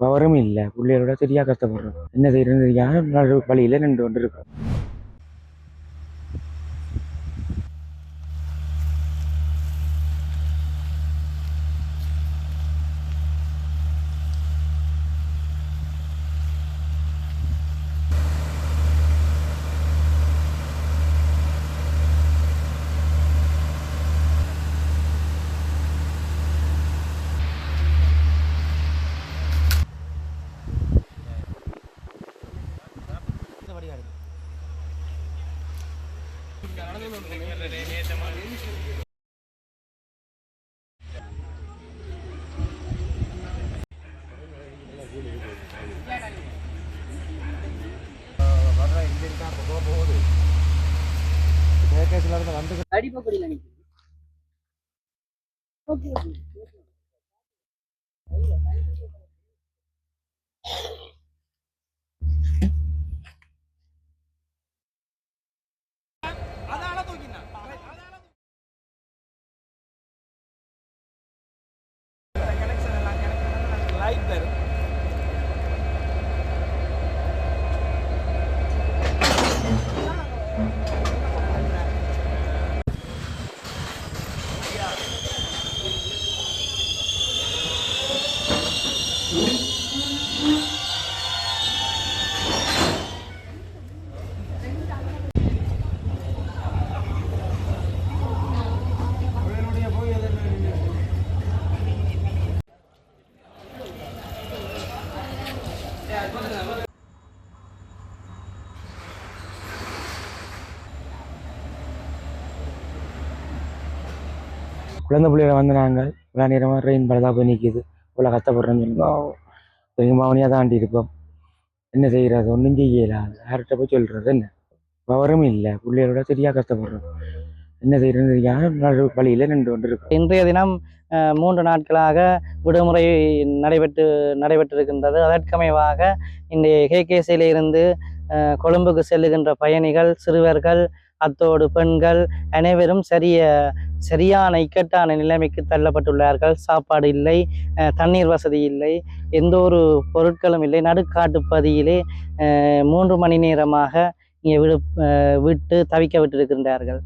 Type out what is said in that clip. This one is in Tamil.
பவரும் இல்லை. பிள்ளைகளோட சரியா கஷ்டப்படுறோம் என்ன செய்யறது யாரும் வழியில் வழியில நின்று கொண்டு இருக்கோம் அடிப்படையில் நினைக்கிறேன் ஓகே ஓகே குழந்தை பிள்ளைகளை வந்து நாங்கள் இவ்வளோ நேரமாக ட்ரெயின் பலதாக போய் நிற்கிது இவ்வளோ கஷ்டப்படுறோன்னு சொல்லுவோம் எங்கள் மாவனியாக தாண்டி இருப்போம். என்ன செய்கிறது ஒன்றும் செய்யலாது யார்கிட்ட போய் சொல்கிறது என்ன? பவரும் இல்லை. பிள்ளைகளோட சரியா கஷ்டப்படுறோம். என்ன செய்யறது வழியில் நின்று கொண்டிருக்கும் இன்றைய தினம் மூன்று நாட்களாக விடுமுறை நடைபெற்று நடைபெற்றிருக்கின்றது. அதற்கமைவாக இன்றைய கேகேசியில இருந்து கொழும்புக்கு செல்லுகின்ற பயணிகள் சிறுவர்கள் அத்தோடு பெண்கள் அனைவரும் சரிய சரியான இக்கட்டான நிலைமைக்கு தள்ளப்பட்டுள்ளார்கள். சாப்பாடு இல்லை தண்ணீர் வசதி இல்லை எந்த ஒரு பொருட்களும் இல்லை. நடுக்காட்டு பகுதியிலே மூன்று மணி நேரமாக இங்கே விடு விட்டு தவிக்க விட்டிருக்கின்றார்கள்.